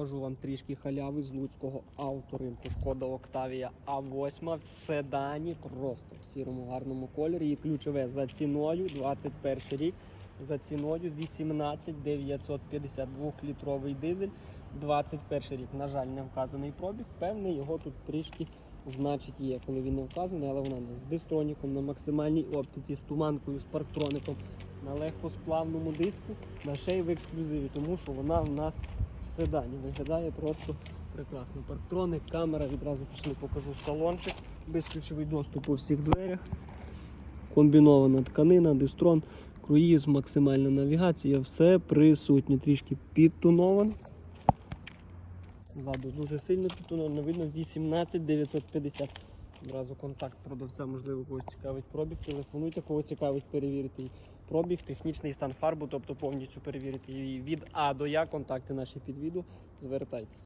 покажу вам трішки халяви з луцького авторинку. Шкода Октавія А8 в седані, просто в сірому гарному кольорі. І ключове за ціною 21 рік. За ціною 18 950 2-літровий дизель. 21 рік. На жаль, не вказаний пробіг. Певний його тут трішки значить є, коли він не вказаний, але вона з дистроніком на максимальній оптиці, з туманкою, з парктроником, на легкосплавному диску, на шеї в ексклюзиві, тому що вона в нас в седані виглядає просто прекрасно. Парктроник, камера, відразу пішли, покажу салончик, безключовий доступ у всіх дверях. Комбінована тканина, дистрон, круїз, максимальна навігація, все присутнє, трішки підтуновано. Ззаду дуже сильно підтуновано, видно 18 950. Одразу контакт продавця, можливо, когось цікавить пробіг. Телефонуйте, кого цікавить перевірити пробіг, технічний стан фарбу, тобто повністю перевірити її від А до Я. Контакти наші під відео. Звертайтеся.